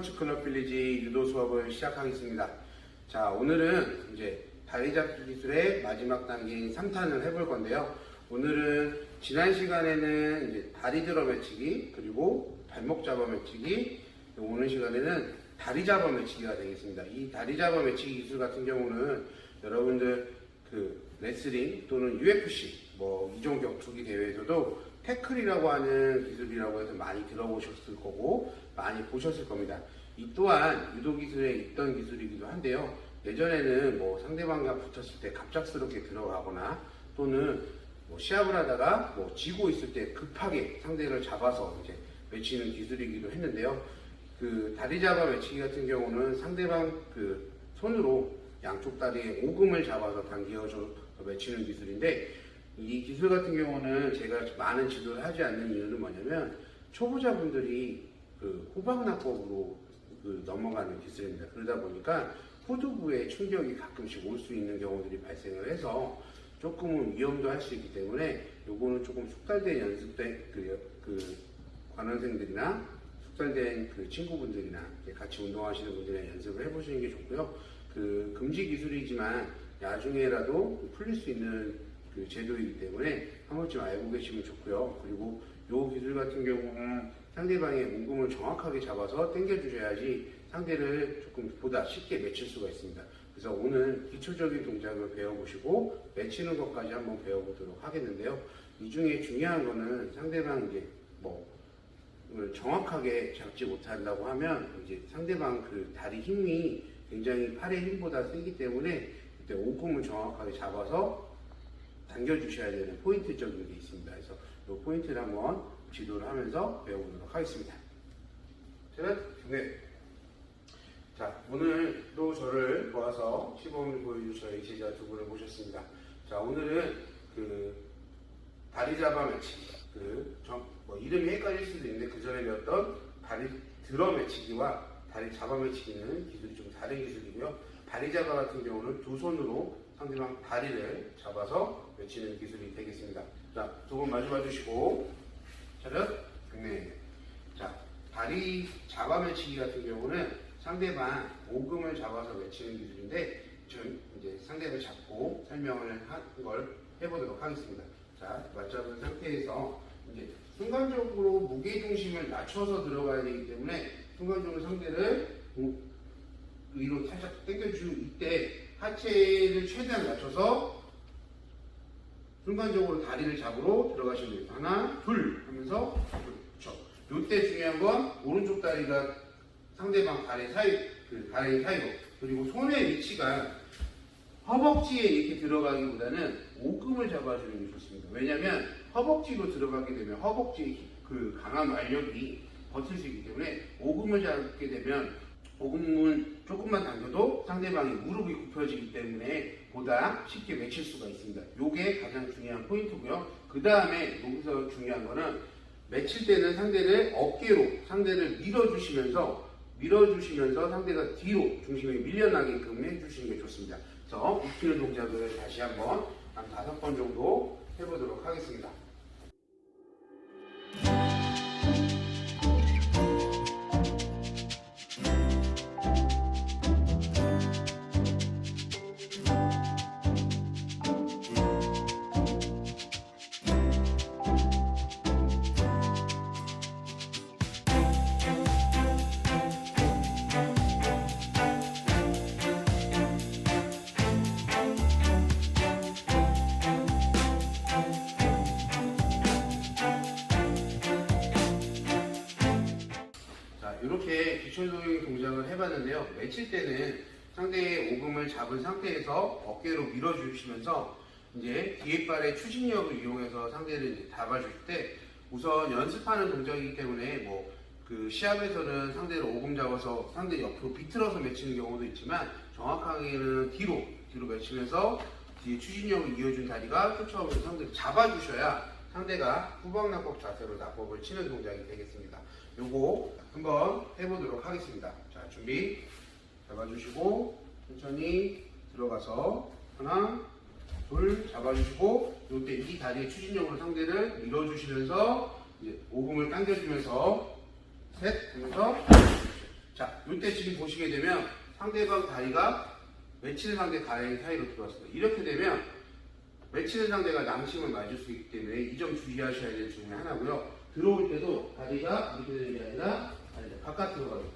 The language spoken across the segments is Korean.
스포츠 클럽 빌리지 유도 수업을 시작하겠습니다. 자, 오늘은 이제 다리 잡기 기술의 마지막 단계인 3탄을 해볼 건데요. 오늘은 지난 시간에는 이제 다리 들어 매치기 그리고 발목 잡아 매치기 오늘 시간에는 다리 잡아 매치기가 되겠습니다. 이 다리 잡아 매치기 기술 같은 경우는 여러분들 그 레슬링 또는 UFC 뭐 이종 격투기 대회에서도 태클이라고 하는 기술이라고 해서 많이 들어보셨을 거고 많이 보셨을 겁니다. 이 또한 유도 기술에 있던 기술이기도 한데요. 예전에는 뭐 상대방과 붙었을 때 갑작스럽게 들어가거나 또는 뭐 시합을 하다가 뭐 지고 있을 때 급하게 상대를 잡아서 이제 외치는 기술이기도 했는데요. 그 다리 잡아 외치기 같은 경우는 상대방 그 손으로 양쪽 다리에 오금을 잡아서 당겨서 외치는 기술인데 이 기술 같은 경우는 제가 많은 지도를 하지 않는 이유는 뭐냐면 초보자분들이 그 호박납법으로 그 넘어가는 기술입니다. 그러다 보니까 후두부에 충격이 가끔씩 올 수 있는 경우들이 발생을 해서 조금은 위험도 할 수 있기 때문에 요거는 조금 숙달된 연습된 그, 그 관원생들이나 숙달된 그 친구분들이나 같이 운동하시는 분들이랑 연습을 해보시는 게 좋고요. 그 금지 기술이지만 나중에라도 풀릴 수 있는 그 제도이기 때문에 한 번쯤 알고 계시면 좋고요. 그리고 요 기술 같은 경우는 상대방의 문금을 정확하게 잡아서 당겨주셔야지 상대를 조금 보다 쉽게 맺힐 수가 있습니다. 그래서 오늘 기초적인 동작을 배워보시고 맺히는 것까지 한번 배워보도록 하겠는데요. 이 중에 중요한 거는 상대방 이제 뭐을 정확하게 잡지 못한다고 하면 이제 상대방 그 다리 힘이 굉장히 팔의 힘보다 세기 때문에 그때 오금을 정확하게 잡아서 당겨주셔야 되는 포인트적인 게 있습니다. 그래서 이 포인트를 한번 지도를 하면서 배워보도록 하겠습니다. 자, 네. 자, 오늘도 저를 모아서 시범을 보여줄 저희 제자 두 분을 모셨습니다. 자, 오늘은 그 다리 잡아 매치기. 그, 정- 뭐 이름이 헷갈릴 수도 있는데 그 전에 배웠던 다리 들어 매치기와 다리 잡아 매치기는 기술이 좀 다른 기술이고요. 다리 잡아 같은 경우는 두 손으로 상대방 다리를 잡아서 외치는 기술이 되겠습니다. 자, 두 분 마주 봐주시고, 차렷, 네. 자, 다리 잡아 매치기 같은 경우는 상대방 오금을 잡아서 외치는 기술인데, 좀 이제 상대를 잡고 설명을 한 걸 해보도록 하겠습니다. 자, 맞잡은 상태에서 이제 순간적으로 무게 중심을 낮춰서 들어가야 되기 때문에 순간적으로 상대를 우- 위로 살짝 당겨주 이때 하체를 최대한 낮춰서 순간적으로 다리를 잡으러 들어가시면 됩니다. 하나, 둘 하면서 그렇죠. 이때 중요한 건 오른쪽 다리가 상대방 다리 사이, 그 다리 사이로 그리고 손의 위치가 허벅지에 이렇게 들어가기보다는 오금을 잡아주는 게 좋습니다. 왜냐하면 허벅지로 들어가게 되면 허벅지의 그 강한 완력이 버틸 수 있기 때문에 오금을 잡게 되면 오금을 조금만 당겨도 상대방의 무릎이 굽혀지기 때문에 보다 쉽게 맺힐 수가 있습니다. 이게 가장 중요한 포인트고요. 그 다음에 여기서 중요한 거는 맺힐 때는 상대를 어깨로 상대를 밀어주시면서 밀어주시면서 상대가 뒤로 중심이 밀려나게끔 해주시는 게 좋습니다. 그래서 익히는 동작을 다시 한번 한 다섯 번 정도 해보도록 하겠습니다. 이렇게 기초적인 동작을 해봤는데요. 맺힐 때는 상대의 오금을 잡은 상태에서 어깨로 밀어주시면서 이제 뒤에 발의 추진력을 이용해서 상대를 잡아줄 때 우선 연습하는 동작이기 때문에 뭐 그 시합에서는 상대를 오금 잡아서 상대 옆으로 비틀어서 맺히는 경우도 있지만 정확하게는 뒤로 뒤로 맺히면서 뒤에 추진력을 이어준 다리가 쫓아오면서 상대를 잡아주셔야 상대가 후방납법 자세로 납법을 치는 동작이 되겠습니다. 요거 한번 해보도록 하겠습니다. 자, 준비 잡아주시고 천천히 들어가서 하나, 둘 잡아주시고 요때 이 다리의 추진력으로 상대를 밀어주시면서 이제 오금을 당겨주면서 셋 하면서 자, 이때 지금 보시게 되면 상대방 다리가 외치는 상대 가랭이 사이로 들어왔습니다. 이렇게 되면 외치는 상대가 낭심을 맞을 수 있기 때문에 이 점 주의하셔야 될 중에 하나고요. 들어올 때도 다리가 이렇게 되는 게 아니라 다리가 바깥으로 가요.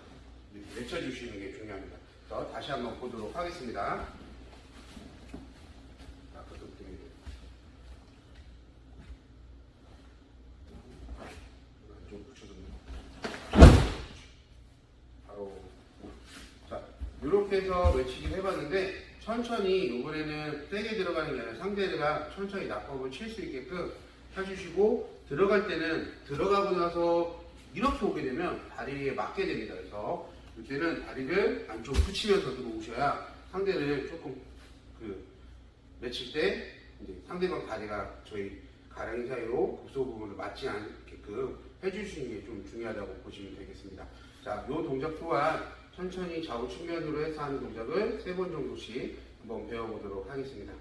이렇게 외쳐주시는 게 중요합니다. 그래서 다시 한번 보도록 하겠습니다. 바로 자 이렇게 해서 외치기를 해봤는데 천천히 이번에는 세게 들어가는 게 아니라 상대가 천천히 낙법을 칠 수 있게끔 해주시고 들어갈 때는 들어가고 나서 이렇게 오게 되면 다리에 맞게 됩니다. 그래서 이때는 다리를 안쪽 붙이면서 들어오셔야 상대를 조금 그 맺힐 때 상대방 다리가 저희 가랭이 사이로 급소 부분을 맞지 않게끔 해주시는 게 좀 중요하다고 보시면 되겠습니다. 자, 이 동작 또한 천천히 좌우 측면으로 해서 하는 동작을 세 번 정도씩 한번 배워보도록 하겠습니다.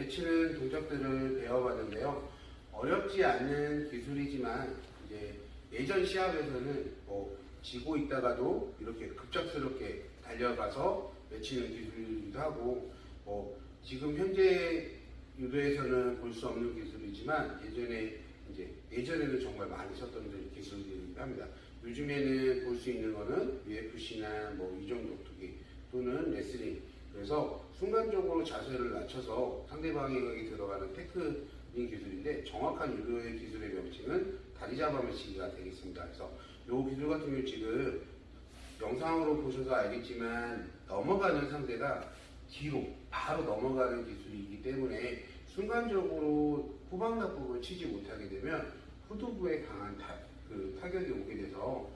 외치는 동작들을 배워봤는데요. 어렵지 않은 기술이지만 이제 예전 시합에서는 뭐 지고 있다가도 이렇게 급작스럽게 달려가서 외치는 기술이기도 하고 뭐 지금 현재 유도에서는 볼 수 없는 기술이지만 예전에 이제 예전에는 정말 많이 썼던 기술들이기도 합니다. 요즘에는 볼 수 있는 거는 UFC나 뭐 이종 격투기 또는 레슬링 그래서 순간적으로 자세를 낮춰서 상대방에게 들어가는 테크인 기술인데 정확한 유도의 기술의 명칭은 다리 잡아매치기가 되겠습니다. 그래서 이 기술 같은 경우 지금 영상으로 보셔서 알겠지만 넘어가는 상대가 뒤로 바로 넘어가는 기술이기 때문에 순간적으로 후방납법을 치지 못하게 되면 후두부에 강한 타, 그 타격이 오게 돼서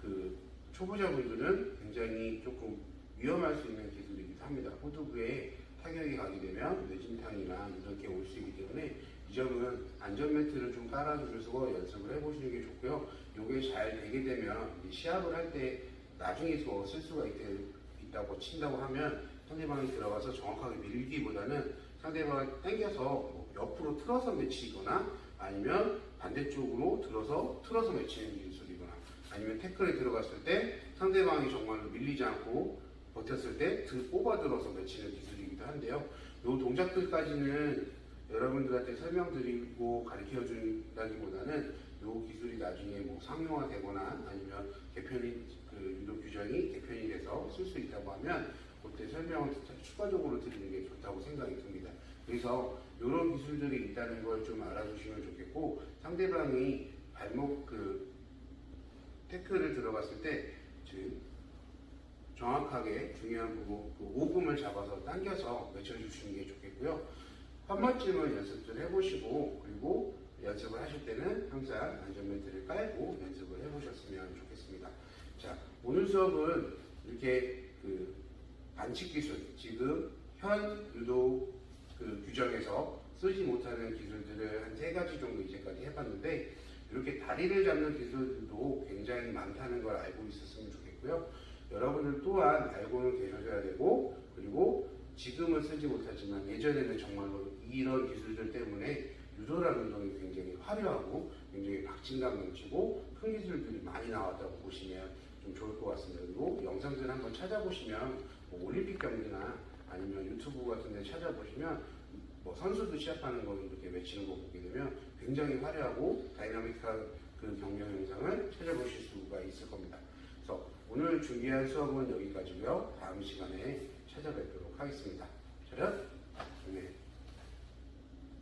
그 초보자분들은 굉장히 조금 위험할 수 있는 기술이기도 합니다. 후두부에 타격이 가게 되면 뇌진탕이나 이렇게 올 수 있기 때문에 이 점은 안전벨트를 좀 깔아주셔서 연습을 해보시는 게 좋고요. 이게 잘 되게 되면 시합을 할 때 나중에서 쓸 수가 있, 있다고 친다고 하면 상대방이 들어가서 정확하게 밀기보다는 상대방을 당겨서 뭐 옆으로 틀어서 맺히거나 아니면 반대쪽으로 들어서 틀어서 맺히는 기술이거나 아니면 태클에 들어갔을 때 상대방이 정말로 밀리지 않고 버텼을 때등 뽑아들어서 맺히는 기술이기도 한데요. 이 동작들까지는 여러분들한테 설명드리고 가르쳐 준다기보다는 이 기술이 나중에 뭐 상용화되거나 아니면 개편이 그 유도 규정이 개편이 돼서 쓸 수 있다고 하면 그때 설명을 추가적으로 드리는 게 좋다고 생각이 듭니다. 그래서 이런 기술들이 있다는 걸 좀 알아주시면 좋겠고 상대방이 발목 그 태클을 들어갔을 때 지금 정확하게 중요한 부분, 그 오금을 잡아서 당겨서 외쳐주시는 게 좋겠고요. 한 번쯤은 연습을 해보시고 그리고 연습을 하실 때는 항상 안전벨트를 깔고 연습을 해보셨으면 좋겠습니다. 자, 오늘 수업은 이렇게 그 반칙 기술, 지금 현 유도 그 규정에서 쓰지 못하는 기술들을 한 세 가지 정도 이제까지 해봤는데 이렇게 다리를 잡는 기술들도 굉장히 많다는 걸 알고 있었으면 좋겠고요. 여러분들 또한 알고는 계셔야 되고 그리고 지금은 쓰지 못하지만 예전에는 정말로 이런 기술들 때문에 유도라는 운동이 굉장히 화려하고 굉장히 박진감 넘치고 큰 기술들이 많이 나왔다고 보시면 좀 좋을 것 같습니다. 그리고 영상들 한번 찾아보시면 뭐 올림픽 경기나 아니면 유튜브 같은 데 찾아보시면 뭐 선수도 시합하는 거 이렇게 외치는 거 보게 되면 굉장히 화려하고 다이나믹한 그 경력 영상을 찾아보실 수가 있을 겁니다. 그래서 오늘 준비한 수업은 여기까지고요. 다음 시간에 찾아뵙도록 하겠습니다. 저는 김혜